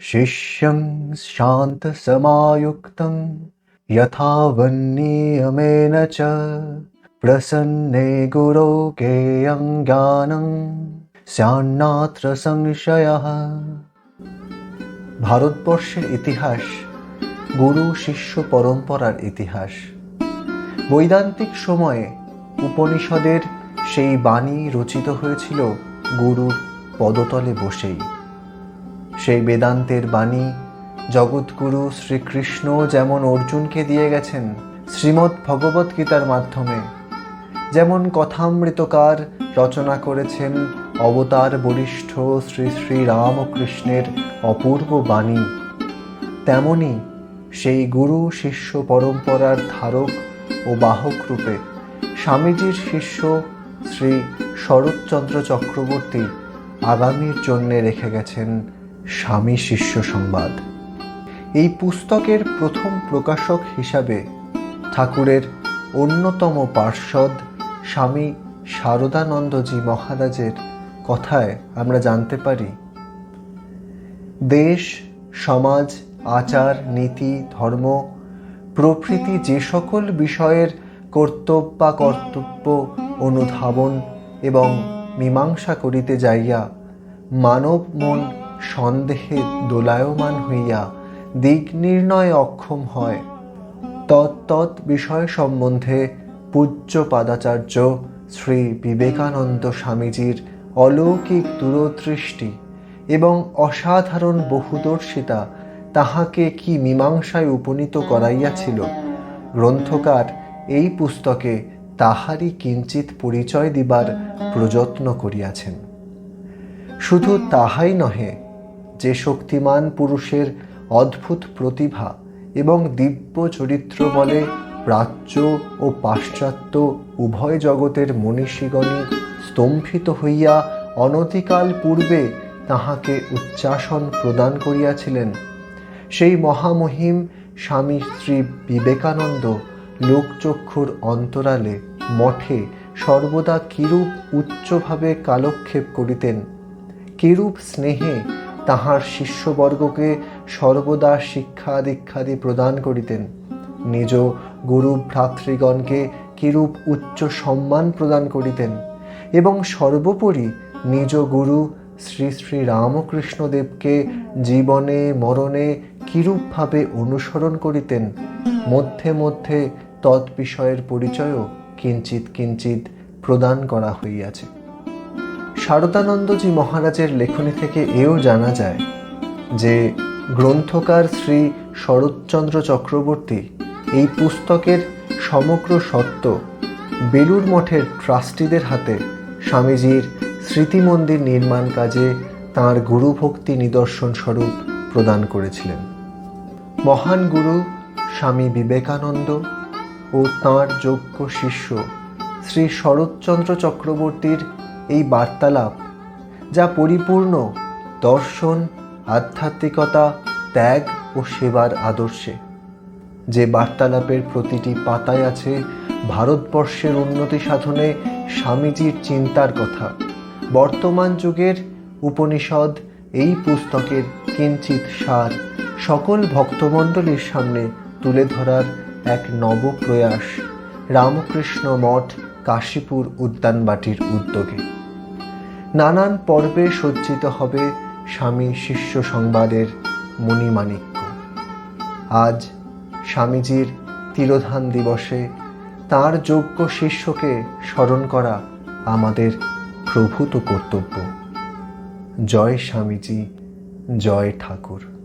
शिष्यं शान्तसमायुक्तं यथा वन्नियमेन च प्रसन्ने गुरौ ज्ञेयं ज्ञानं স্যান্নাত্র সংশয়ः ভারতবর্ষের ইতিহাস গুরু শিষ্য পরম্পরার ইতিহাস বৈদান্তিক সময়ে উপনিষদের সেই বাণী রচিত হয়েছিল গুরুর পদতলে বসেই সেই বেদান্তের বাণী, জগৎগুরু শ্রীকৃষ্ণ যেমন অর্জুনকে দিয়ে গেছেন শ্রীমদ্ ভগবত গীতার মাধ্যমে। যেমন কথামৃতকার রচনা করেছেন অবতার বরিষ্ঠ শ্রী শ্রী রামকৃষ্ণের অপূর্ব বাণী। তেমনি সেই গুরু শিষ্য পরম্পরার ধারক ও বাহক রূপে স্বামীজির শিষ্য শ্রী শরৎচন্দ্র চক্রবর্তী আগামীর জন্যে রেখে গেছেন স্বামী শিষ্য সংবাদ। এই পুস্তকের প্রথম প্রকাশক হিসাবে ঠাকুরের অন্যতম পার্ষদ স্বামী শারদানন্দজি মহারাজের কথায় আমরা জানতে পারি, দেশ, সমাজ, আচার, নীতি, ধর্ম, প্রভৃতি যে সকল বিষয়ের কর্তব্য কর্তব্য অনুধাবন এবং মীমাংসা করিতে যাইয়া মানব মন সন্দেহে দোলায়মান হইয়া দিক নির্ণয় অক্ষম হয়। তৎতৎ বিষয় সম্বন্ধে পূজ্য পাদাচার্য শ্রী বিবেকানন্দ স্বামীজির অলৌকিক দূরদৃষ্টি এবং অসাধারণ বহুদর্শিতা তাহাকে কি মীমাংসায় উপনীত করাইয়াছিল? গ্রন্থকার এই পুস্তকে তাহারই কিঞ্চিত পরিচয় দিবার প্রযত্ন করিয়াছেন। শুধু তাহাই নহে যে শক্তিমান পুরুষের অদ্ভুত প্রতিভা এবং দিব্য চরিত্র বলে প্রাচ্য ও পাশ্চাত্য উভয় জগতের মনীষীগণই স্তম্ভিত হইয়া অনতিকাল পূর্বে তাহাকে উচ্চাসন প্রদান করিয়াছিলেন। সেই মহামহিম স্বামী শ্রী বিবেকানন্দ লোকচক্ষুর অন্তরালে মঠে সর্বদা কিরূপ উচ্চভাবে কালক্ষেপ করিতেন, কিরূপ স্নেহে তাহার শিষ্যবর্গকে সর্বদা শিক্ষা দীক্ষাদি প্রদান করিতেন। নিজ গুরু ভ্রাতৃগণকে কিরূপ উচ্চ সম্মান প্রদান করিতেন এবং সর্বোপরি নিজ গুরু শ্রী শ্রী রামকৃষ্ণদেবকে জীবনে, মরণে কিরূপভাবে অনুসরণ করিতেন, মধ্যে মধ্যে তৎবিষয়ের পরিচয়ও কিঞ্চিত কিঞ্চিত প্রদান করা হইয়াছে। শারদানন্দজি মহারাজের লেখনী থেকে এও জানা যায় যে গ্রন্থকার শ্রী শরৎচন্দ্র চক্রবর্তী এই পুস্তকের সমগ্র সত্য বেলুর মঠের ট্রাস্টিদের হাতে স্বামীজির স্মৃতি মন্দির নির্মাণ কাজে তাঁর গুরুভক্তি নিদর্শন স্বরূপ প্রদান করেছিলেন। মহান গুরু স্বামী বিবেকানন্দ ও তাঁর যোগ্য শিষ্য শ্রী শরৎচন্দ্র চক্রবর্তীর এই বার্তালাপ, যা পরিপূর্ণ দর্শন, আধ্যাত্মিকতা, ত্যাগ ও সেবার আদর্শে। যে বার্তালাপের প্রতিটি পাতায় আছে ভারতবর্ষের উন্নতি সাধনে স্বামীজির চিন্তার কথা। বর্তমান যুগের উপনিষদ এই পুস্তকের কিঞ্চিত সার সকল ভক্তমণ্ডলীর সামনে তুলে ধরার এক নব প্রয়াস রামকৃষ্ণ মঠ কাশীপুর উদ্যানবাটির উদ্যোগে। নানান পর্বে সজ্জিত হবে স্বামী শিষ্য সংবাদের মণিমাণিক্য। আজ স্বামীজির তিরোধান দিবসে তার যোগ্য শিষ্যকে স্মরণ করা আমাদের প্রভূত কর্তব্য। জয় স্বামীজি, জয় ঠাকুর।